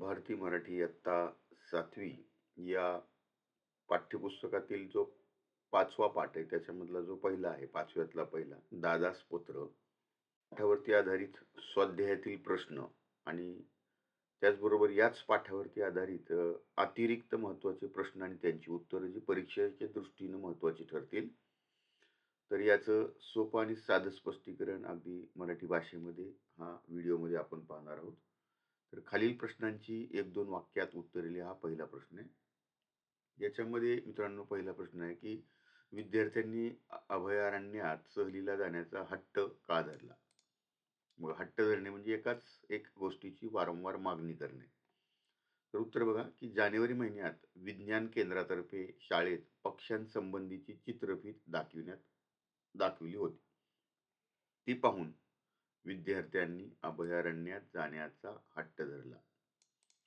भारती मराठी इयत्ता सातवी या पाठ्यपुस्तकातील जो पाचवा पाठ आहे त्याच्यामधला जो पहिला आहे पाचव्यातला पहिला दादास पुत्र पाठावरती आधारित स्वाध्यायातील प्रश्न आणि त्याचबरोबर याच पाठावरती आधारित अतिरिक्त महत्त्वाचे प्रश्न आणि त्यांची उत्तरं जी परीक्षेच्या दृष्टीनं महत्त्वाची ठरतील तर याचं सोपं आणि साधं स्पष्टीकरण अगदी मराठी भाषेमध्ये हा व्हिडिओमध्ये आपण पाहणार आहोत. तर खालील प्रश्नांची एक दोन वाक्यात उत्तरे लिहा हा पहिला प्रश्न आहे. याच्यामध्ये मित्रांनो पहिला प्रश्न आहे की विद्यार्थ्यांनी अभयारण्यात सहलीला जाण्याचा हट्ट का धरला? मग हट्ट धरणे म्हणजे एकाच एक गोष्टीची वारंवार मागणी करणे. तर उत्तर बघा की जानेवारी महिन्यात विज्ञान केंद्रातर्फे शाळेत पक्ष्यांसंबंधीची चित्रफित दाखविण्यात दाखविली होती. ती पाहून विद्यार्थ्यांनी अभयारण्यात जाण्याचा हट्ट धरला.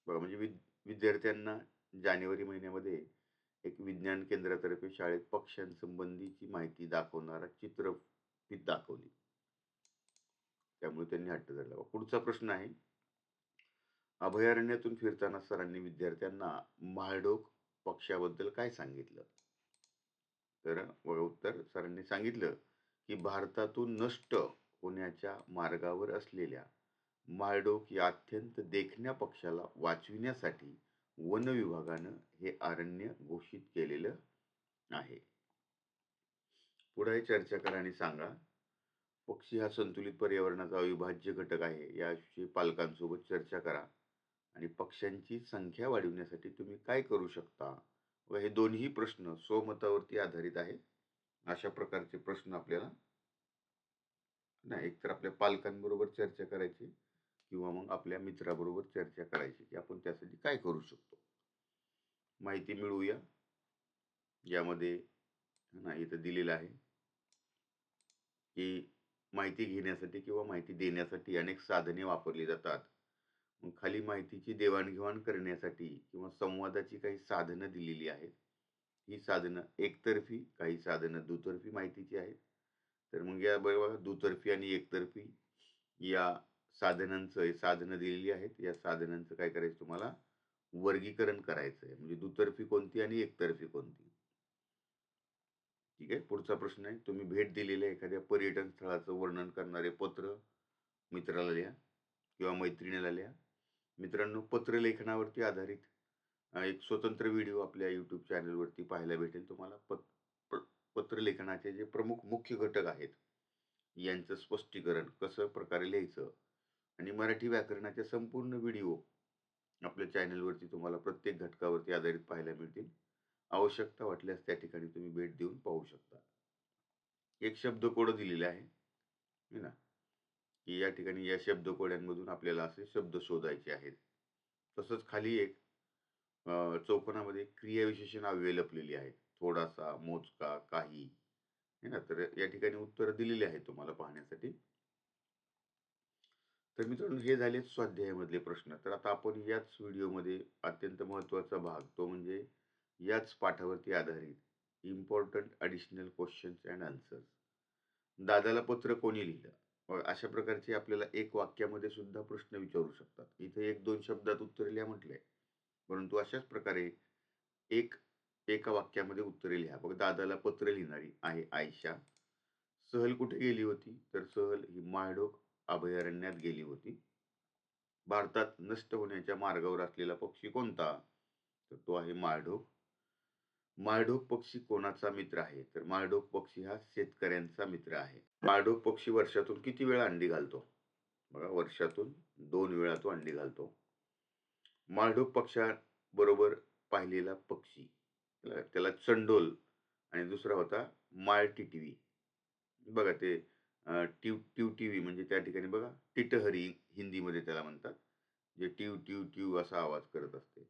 बघा म्हणजे विद विद्यार्थ्यांना जानेवारी महिन्यामध्ये एक विज्ञान केंद्रातर्फे शाळेत पक्ष्यांसंबंधीची माहिती दाखवणारा चित्रफित दाखवली. त्यामुळे त्यांनी हट्ट धरला. पुढचा प्रश्न आहे. अभयारण्यातून फिरताना सरांनी विद्यार्थ्यांना म्हाळडोक पक्ष्याबद्दल काय सांगितलं? तर उत्तर सरांनी सांगितलं की भारतातून नष्ट होण्याच्या मार्गावर असलेल्या म्हाळडोक या अत्यंत देखण्या पक्षाला वाचविण्यासाठी वन विभागानं हे अरण्य घोषित केलेलं आहे. पुढे चर्चा करा आणि सांगा पक्षी हा संतुलित पर्यावरणाचा अविभाज्य घटक आहे याविषयी पालकांसोबत चर्चा करा आणि पक्ष्यांची संख्या वाढविण्यासाठी तुम्ही काय करू शकता? व हे दोन्ही प्रश्न स्वमतावरती आधारित आहे अशा प्रकारचे प्रश्न आपल्याला नाही एकतर आपल्या पालकांबरोबर चर्चा करायची किंवा मग आपल्या मित्राबरोबर चर्चा करायची की आपण त्यासाठी काय करू शकतो? माहिती मिळवूया यामध्ये ना इथं दिलेलं आहे की माहिती घेण्यासाठी किंवा माहिती देण्यासाठी अनेक साधने वापरली जातात. मग खाली माहितीची देवाणघेवाण करण्यासाठी किंवा संवादाची काही साधनं दिलेली आहेत. ही साधनं एकतर्फी काही साधनं दुतर्फी माहितीची आहेत. तर मग या बरोबर दुतर्फी आणि एकतर्फी या साधनांचं साधनं दिलेली आहेत. या साधनांचं काय करायचं तुम्हाला? वर्गीकरण करायचं आहे म्हणजे दुतर्फी कोणती आणि एकतर्फी कोणती? ठीक आहे? पुढचा प्रश्न आहे. तुम्ही भेट दिलेल्या एखाद्या पर्यटन स्थळाचं वर्णन करणारे पत्र मित्राला लिहा किंवा मैत्रिणीला लिहा. मित्रांनो पत्रलेखनावरती आधारित एक स्वतंत्र व्हिडिओ आपल्या यूट्यूब चॅनलवरती पाहायला भेटेल तुम्हाला. पत पत्रलेखनाचे जे प्रमुख मुख्य घटक आहेत यांचं स्पष्टीकरण कसं प्रकारे लिहायचं आणि मराठी व्याकरणाचे संपूर्ण व्हिडिओ आपल्या चॅनलवरती तुम्हाला प्रत्येक घटकावरती आधारित पाहायला मिळतील. आवश्यकता वाटल्यास त्या ठिकाणी तुम्ही भेट देऊन पाहू शकता. एक शब्दकोड दिलेला आहे ना? की या ठिकाणी या शब्दकोड्यांमधून आपल्याला असे शब्द शोधायचे आहेत. तसंच खाली एक चौकोनामध्ये क्रियाविशेषण अव्यय लपलेली आहेत. थोडासा मोजका काही है ना? तर या ठिकाणी उत्तर दिलेली आहे तुम्हाला पाहण्यासाठी. तर मित्रांनो हे झाले स्वाध्यायामधले प्रश्न. तर आता आपण याच व्हिडिओमध्ये अत्यंत महत्त्वाचा भाग तो म्हणजे याच पाठावरती आधारित important additional questions and answers दादाला पत्र कोणी लिहिलं? अशा प्रकारचे आपल्याला एक वाक्यामध्ये सुद्धा प्रश्न विचारू शकतात. इथे एक दोन शब्दात उत्तर लिहा म्हटलंय. परंतु अशाच प्रकारे एक एका वाक्यामध्ये उत्तरे लिहा. बघ दादाला पत्र लिहिणारी आहे आयशा. सहल कुठे गेली होती? तर सहल ही माळढोक अभयारण्यात गेली होती. भारतात नष्ट होण्याच्या मार्गावर असलेला पक्षी कोणता? तर तो आहे माळढोक माळढोक पक्षी कोणाचा मित्र आहे? तर माळढोक पक्षी हा शेतकऱ्यांचा मित्र आहे. माळढोक पक्षी वर्षातून किती वेळा अंडी घालतो? बघा वर्षातून दोन वेळा तो अंडी घालतो. माळढोक पक्षाबरोबर पाहिलेला पक्षी. त्याला त्याला चंडोल आणि दुसरा होता माळटी टी व्ही बघा ते ट्यू ट्यू टी व्ही म्हणजे त्या ठिकाणी बघा टिटहरी हिंदीमध्ये त्याला म्हणतात जे ट्यू ट्यू ट्यू असा आवाज करत असते.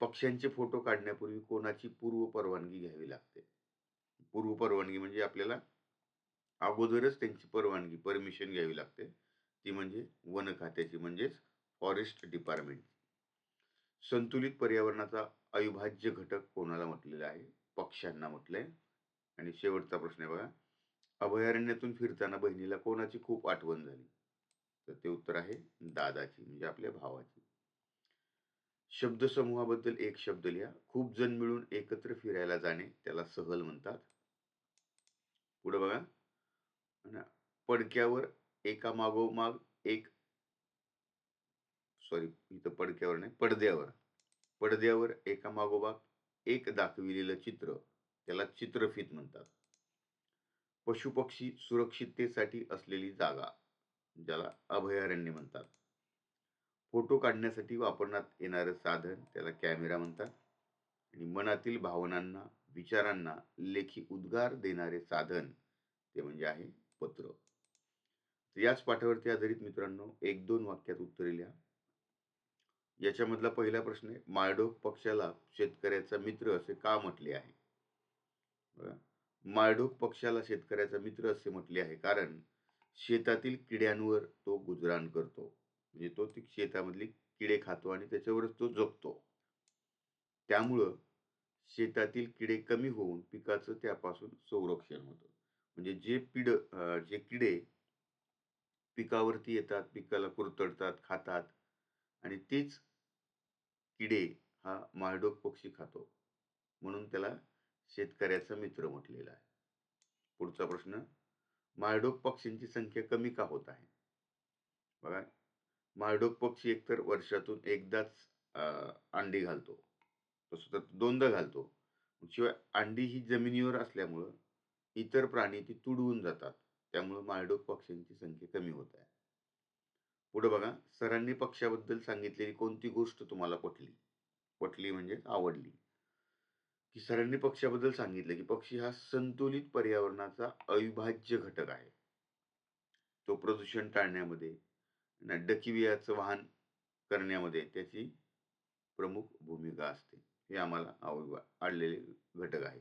पक्ष्यांचे फोटो काढण्यापूर्वी कोणाची पूर्व परवानगी घ्यावी लागते? पूर्व परवानगी म्हणजे आपल्याला अगोदरच त्यांची परवानगी परमिशन घ्यावी लागते. ती म्हणजे वन खात्याची म्हणजेच फॉरेस्ट डिपार्टमेंट संतुलित पर्यावरणाचा अविभाज्य घटक कोणाला म्हटलेला आहे? पक्ष्यांना म्हटलंय. आणि शेवटचा प्रश्न आहे बघा. अभयारण्यातून फिरताना बहिणीला कोणाची खूप आठवण झाली? तर ते उत्तर आहे दादाची म्हणजे आपल्या भावाची. शब्दसमूहाबद्दल एक शब्द लिहा. खूप जण मिळून एकत्र फिरायला जाणे त्याला सहल म्हणतात. पुढे बघा. पडक्यावर एका मागोमाग एक सॉरी इथं पडक्यावर नाही पडद्यावर. पडद्यावर एका मागोबा एक दाखविलेलं चित्र त्याला चित्रफित म्हणतात. पशुपक्षी सुरक्षिततेसाठी असलेली जागा ज्याला अभयारण्य म्हणतात. फोटो काढण्यासाठी वापरण्यात येणारं साधन त्याला कॅमेरा म्हणतात. आणि मनातील भावनांना विचारांना लेखी उद्गार देणारे साधन ते म्हणजे आहे पत्र. याच पाठावरती आधारित मित्रांनो एक दोन वाक्यात उत्तरे लिहा. याच्यामधला पहिला प्रश्न आहे माळडोक पक्षाला शेतकऱ्याचा मित्र असे का म्हटले आहे? बघा माळडोक पक्षाला शेतकऱ्याचा मित्र असे म्हटले आहे कारण शेतातील किड्यांवर तो गुजराण करतो. म्हणजे तो ती शेतामधली किडे खातो आणि त्याच्यावरच तो जगतो. त्यामुळं शेतातील किडे कमी होऊन पिकाचं त्यापासून संरक्षण होतं. म्हणजे जे पिड जे किडे पिकावरती येतात पिकाला कुरतडतात खातात आणि तेच किडे हा माळडोक पक्षी खातो. म्हणून त्याला शेतकऱ्याचा मित्र म्हटलेला आहे. पुढचा प्रश्न माळडोक पक्ष्यांची संख्या कमी का होत आहे? बघा माळडोक पक्षी एकतर वर्षातून एकदाच अंडी घालतो. तसं तर दोनदा घालतो. शिवाय अंडी ही जमिनीवर असल्यामुळं इतर प्राणी ती तुडवून जातात. त्यामुळं माळडोक पक्ष्यांची संख्या कमी होत आहे. पुढं बघा सरांनी पक्षाबद्दल सांगितलेली कोणती गोष्ट तुम्हाला पटली? पटली म्हणजे आवडली. की सरांनी पक्षाबद्दल सांगितलं की पक्षी हा संतुलित पर्यावरणाचा अविभाज्य घटक आहे. तो प्रदूषण टाळण्यामध्ये डकिवियाचं वाहन करण्यामध्ये त्याची प्रमुख भूमिका असते. हे आम्हाला आवडलेले घटक आहे.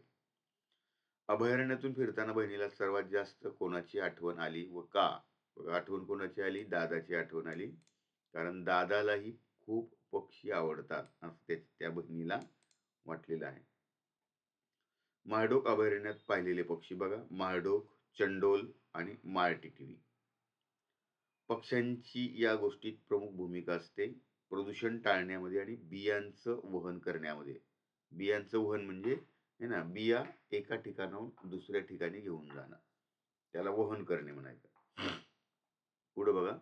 अभयारण्यातून फिरताना बहिणीला सर्वात जास्त कोणाची आठवण आली व का? आठवण कोणाची आली? दादाची आठवण आली. कारण दादालाही खूप पक्षी आवडतात असं त्या बहिणीला वाटलेलं आहे. महाडोक अभयारण्यात पाहिलेले पक्षी बघा. महाडोक चंडोल आणि माळटिटिवी पक्ष्यांची या गोष्टीत प्रमुख भूमिका असते. प्रदूषण टाळण्यामध्ये आणि बियांचं वहन करण्यामध्ये. बियांचं वहन म्हणजे हे ना बिया एका ठिकाणाहून दुसऱ्या ठिकाणी घेऊन जाणं. त्याला वहन करणे म्हणायचं. पुढं बघा.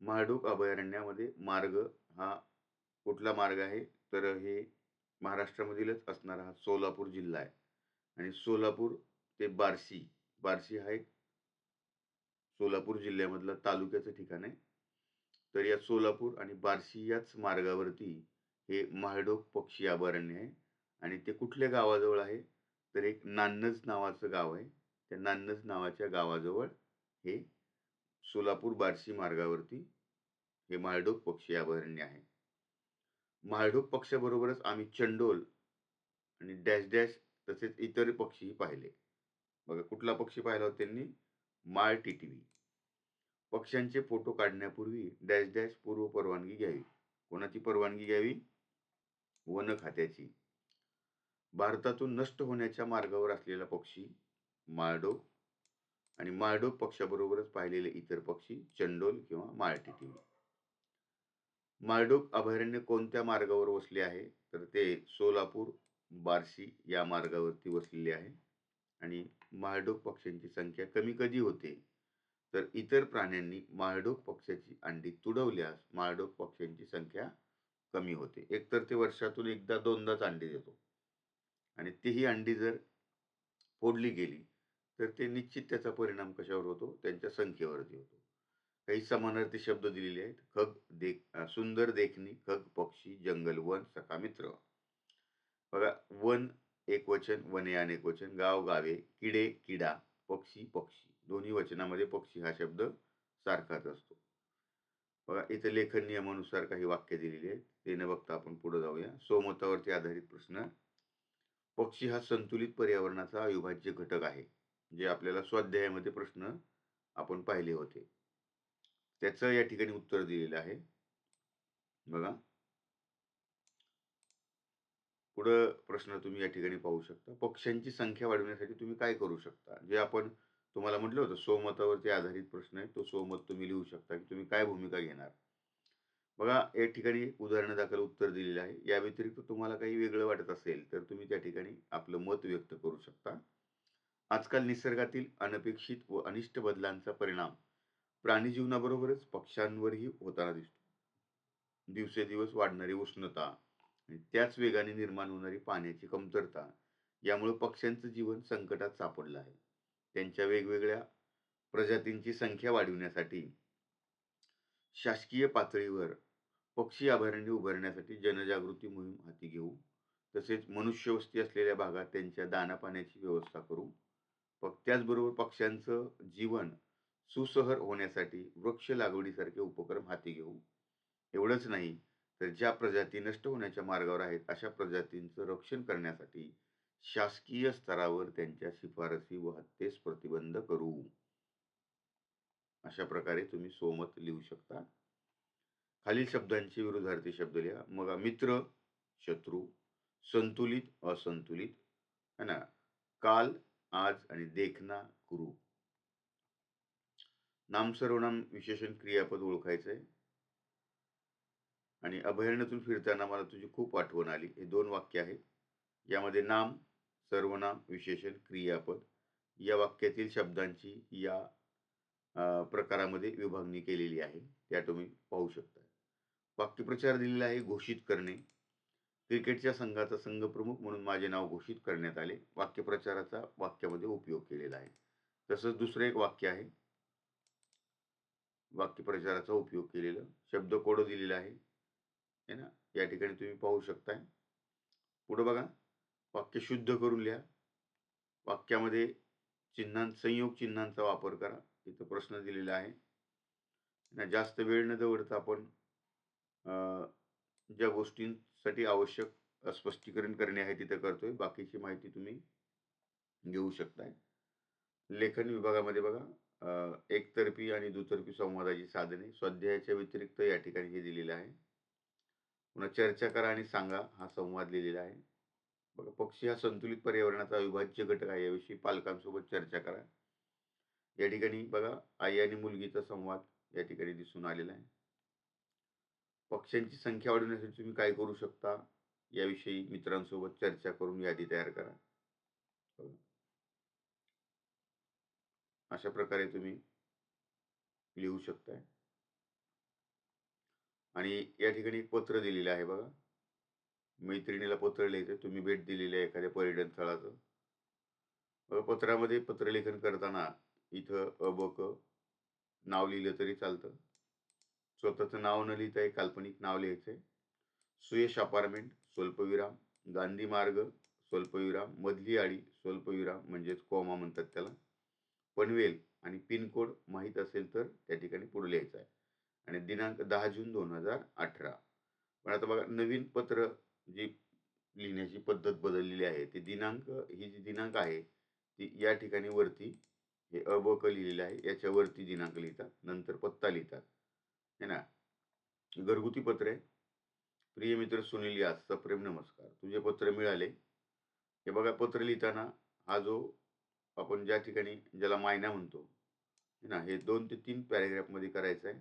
महाडोक अभयारण्यामध्ये मार्ग हा कुठला मार्ग आहे? तर हे महाराष्ट्रामधीलच असणारा हा सोलापूर जिल्हा आहे. आणि सोलापूर ते बार्शी बार्शी हा एक सोलापूर जिल्ह्यामधला तालुक्याचं ठिकाण आहे. तर या सोलापूर आणि बार्शी याच मार्गावरती हे महाडोक पक्षी अभयारण्य आहे. आणि ते कुठल्या गावाजवळ आहे? तर एक नान्नज नावाचं गाव आहे. त्या नान्नज नावाच्या गावाजवळ हे सोलापूर बार्शी मार्गावरती हे माळढोक पक्षी अभयारण्य आहे. माळढोक पक्षाबरोबरच आम्ही चंडोल आणि डॅश डॅश तसेच इतर पक्षीही पाहिले. बघा कुठला पक्षी पाहिला होता त्यांनी? माळ टिटवी पक्ष्यांचे फोटो काढण्यापूर्वी डॅश डॅश पूर्व परवानगी घ्यावी. कोणाची परवानगी घ्यावी? वन खात्याची. भारतातून नष्ट होण्याच्या मार्गावर असलेला पक्षी माळडोक आणि माळडोक पक्षाबरोबरच पाहिलेले इतर पक्षी चंडोल किंवा माळटिटी माळडोक अभयारण्य कोणत्या मार्गावर वसले आहे? तर ते सोलापूर बार्शी या मार्गावरती वसलेले आहे. आणि माळडोक पक्ष्यांची संख्या कमी कधी होते? तर इतर प्राण्यांनी माळडोक पक्ष्याची अंडी तुडवल्यास माळडोक पक्ष्यांची संख्या कमी होते. एकतर ते वर्षातून एकदा दोनदाच अंडी देतो. आणि तीही अंडी जर फोडली गेली तर ते निश्चित त्याचा परिणाम कशावर होतो? त्यांच्या संख्येवरती होतो. काही समानार्थी शब्द दिलेले आहेत. खग देख सुंदर देखणी खग पक्षी जंगल वन सखा मित्र. बघा वन एक वचन वने अनेक वचन गाव गावे किडे किडा पक्षी पक्षी. दोन्ही वचनामध्ये पक्षी हा शब्द सारखाच असतो. बघा इथे लेखन नियमानुसार काही वाक्य दिलेली आहेत. ते न बघता आपण पुढे जाऊया. सोमतावरती आधारित प्रश्न. पक्षी हा संतुलित पर्यावरणाचा अविभाज्य घटक आहे. जे आपल्याला स्वाध्यायामध्ये प्रश्न आपण पाहिले होते. त्याचं या ठिकाणी उत्तर दिलेलं आहे. बघा. पुढं प्रश्न तुम्ही या ठिकाणी पाहू शकता. पक्ष्यांची संख्या वाढवण्यासाठी तुम्ही काय करू शकता? जे आपण तुम्हाला म्हटलं होतं स्वमतावरती आधारित प्रश्न आहे. तो सोमत तुम्ही लिहू शकता की तुम्ही काय भूमिका घेणार? बघा या ठिकाणी उदाहरण दाखल उत्तर दिलेलं आहे. या व्यतिरिक्त तुम्हाला काही वेगळं वाटत असेल तर तुम्ही त्या ठिकाणी आपलं मत व्यक्त करू शकता. आजकाल निसर्गातील अनपेक्षित व अनिष्ट बदलांचा परिणाम प्राणी जीवनाबरोबरच पक्ष्यांवरही होताना दिसतो. दिवसेदिवस वाढणारी उष्णता आणि त्याच वेगाने निर्माण होणारी पाण्याची कमतरता यामुळे पक्ष्यांचं जीवन संकटात सापडलं आहे. त्यांच्या वेगवेगळ्या प्रजातींची संख्या वाढविण्यासाठी शासकीय पातळीवर पक्षी अभयारण्य उभारण्यासाठी जनजागृती मोहीम हाती घेऊ तसेच मनुष्यवस्ती असलेल्या भागात त्यांच्या दानापाण्याची व्यवस्था करू प त्याचबरोबर पक्ष्यांचं जीवन सुसहर होण्यासाठी वृक्ष लागवडीसारखे उपक्रम हाती घेऊ. एवढंच नाही तर ज्या प्रजाती नष्ट होण्याच्या मार्गावर आहेत अशा प्रजातींचं रक्षण करण्यासाठी शासकीय स्तरावर त्यांच्या शिफारसी व हत्येस प्रतिबंध करू. अशा प्रकारे तुम्ही सोमत लिहू शकता. खालील शब्दांचे विरुद्धार्थी शब्द लिहा. मग मित्र शत्रू संतुलित असंतुलित है ना? काल आज आणि देखना कुरु. नाम सर्वनाम विशेषण क्रियापद ओळखायचं आहे आणि अभयारण्यातून फिरताना मला तुझी खूप आठवण आली. हे दोन वाक्य आहेत. यामध्ये नाम सर्वनाम विशेषण क्रियापद या वाक्यातील शब्दांची या प्रकारामध्ये विभागणी केलेली आहे. त्या तुम्ही पाहू शकता. वाक्यप्रचार दिलेला आहे घोषित करणे. क्रिकेटच्या संघाचा संघ प्रमुख म्हणून माझे नाव घोषित करण्यात आले. वाक्यप्रचाराचा वाक्यामध्ये उपयोग केलेला आहे. तसंच दुसरं एक वाक्य आहे. वाक्यप्रचाराचा उपयोग केलेलं. शब्दकोड दिलेलं दिलेला आहे. ना? या ठिकाणी तुम्ही पाहू शकताय. पुढं बघा. वाक्य शुद्ध करून लिहा. वाक्यामध्ये चिन्हां संयोग चिन्हांचा वापर करा. इथं प्रश्न दिलेला आहे. ना जास्त वेळ न दवडता आपण ज्या साठी आवश्यक स्पष्टीकरण करणे आहे तिथे करतोय. बाकीची माहिती तुम्ही घेऊ शकताय. लेखन विभागामध्ये बघा एकतर्फी आणि दुतर्फी संवादाची साधने स्वाध्यायाच्या व्यतिरिक्त या ठिकाणी हे दिलेलं आहे. पुन्हा चर्चा करा आणि सांगा हा संवाद लिहिलेला आहे. बघा पक्षी हा संतुलित पर्यावरणाचा अविभाज्य घटक आहे. याविषयी पालकांसोबत चर्चा करा. या ठिकाणी बघा आई आणि मुलगीचा संवाद या ठिकाणी दिसून आलेला आहे. पक्ष्यांची संख्या वाढवण्यासाठी तुम्ही काय करू शकता? याविषयी मित्रांसोबत चर्चा करून यादी तयार करा. हो. अशा प्रकारे तुम्ही लिहू शकताय. आणि या ठिकाणी एक पत्र दिलेलं आहे बघा. मैत्रिणीला पत्र लिहिते तुम्ही भेट दिलेली आहे एखाद्या पर्यटन स्थळाचं. बघा पत्रामध्ये पत्रलेखन करताना इथं अबक नाव लिहिलं तरी चालतं. स्वतःचं नाव न लिहिता एक काल्पनिक नाव लिहायचंय. सुयश अपार्टमेंट स्वल्पविराम. गांधी मार्ग स्वल्पविराम. मधली आडी स्वल्पविराम. म्हणजेच कोमा म्हणतात त्याला. पनवेल आणि पिनकोड माहीत असेल तर त्या ठिकाणी पुढे लिहायचं आहे. आणि दिनांक दहा जून दोन हजार अठरा. पण आता बघा नवीन पत्र जी लिहिण्याची पद्धत बदललेली आहे ती दिनांक ही जी दिनांक आहे ती या ठिकाणी वरती हे अबक लिहिलेलं आहे. याच्यावरती दिनांक लिहितात नंतर पत्ता लिहितात. आहे ना? घरगुती पत्र. आहे प्रिय मित्र सुनील यासचा प्रेम नमस्कार. तुझे पत्र मिळाले. हे बघा पत्र लिहिताना हा जो आपण ज्या ठिकाणी ज्याला मायना म्हणतो ना हे दोन ते तीन पॅरेग्राफमध्ये करायचं आहे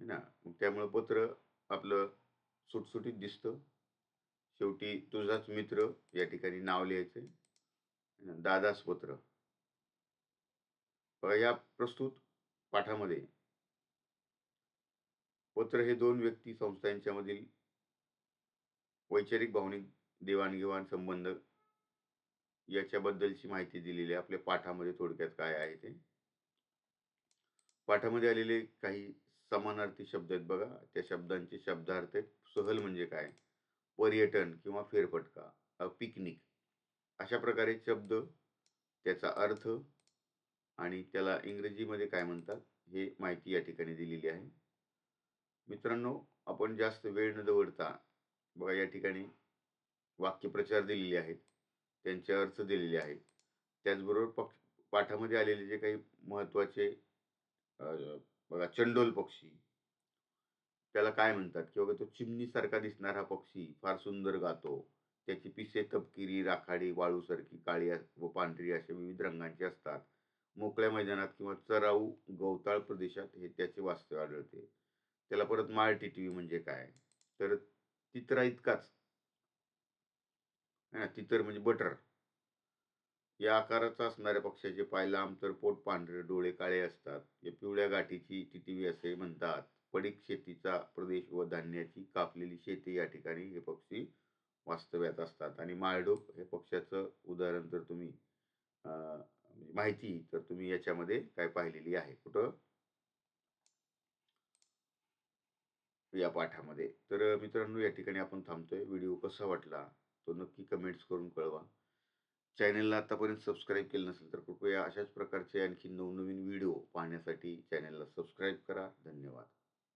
है ना? त्यामुळं पत्र आपलं सुटसुटीत दिसतं. शेवटी तुझाच मित्र या ठिकाणी नाव लिहायचं दादास पत्र. बघा या प्रस्तुत पाठामध्ये पत्र हे दोन व्यक्ती संस्थांच्यामधील वैचारिक भावनिक देवाणघेवाण संबंध याच्याबद्दलची माहिती दिलेली आहे. आपल्या पाठामध्ये थोडक्यात काय आहे ते. पाठामध्ये आलेले काही समानार्थी शब्द आहेत बघा. त्या शब्दांचे शब्दार्थ आहेत. सहल म्हणजे काय? पर्यटन किंवा फेरफटका पिकनिक. अशा प्रकारे शब्द त्याचा अर्थ आणि त्याला इंग्रजीमध्ये काय म्हणतात हे माहिती या ठिकाणी दिलेली आहे. मित्रांनो आपण जास्त वेळ न दवडता बघा या ठिकाणी वाक्यप्रचार दिलेले आहेत. त्यांचे अर्थ दिलेले आहेत. त्याचबरोबर पक्ष पाठामध्ये आलेले जे काही महत्त्वाचे बघा चंडोल पक्षी त्याला काय म्हणतात? किंवा तो चिमणीसारखा दिसणारा पक्षी फार सुंदर गातो. त्याची पिसे तपकिरी राखाडी वाळूसारखी काळी व पांढरी अशा विविध रंगांची असतात. मोकळ्या मैदानात किंवा चराऊ गवताळ प्रदेशात हे त्याचे वास्तव्य आढळते. त्याला परत माळ व्ही म्हणजे काय? तर तितरा इतकाच. तितर म्हणजे बटर. या आकाराचा असणाऱ्या पक्ष्याचे पाय लांब तर पोट पांढरे डोळे काळे असतात. या पिवळ्या गाठीची टिटवी असे म्हणतात. पडीक शेतीचा प्रदेश व धान्याची कापलेली शेती या ठिकाणी हे पक्षी वास्तव्यात असतात. आणि माळडोक हे पक्ष्याचं उदाहरण जर तुम्ही म्हणजे माहिती तर तुम्ही याच्यामध्ये काय पाहिलेली आहे. कुठं? या पाठामध्ये तर मित्रांनो या ठिकाणी आपण थांबतोय. व्हिडिओ कसा वाटला तो नक्की कमेंट्स करून कळवा. चॅनलला आतापर्यंत सबस्क्राईब केलं नसेल तर कृपया अशाच प्रकारचे आणखी नवनवीन व्हिडिओ पाहण्यासाठी चॅनलला सबस्क्राईब करा. धन्यवाद.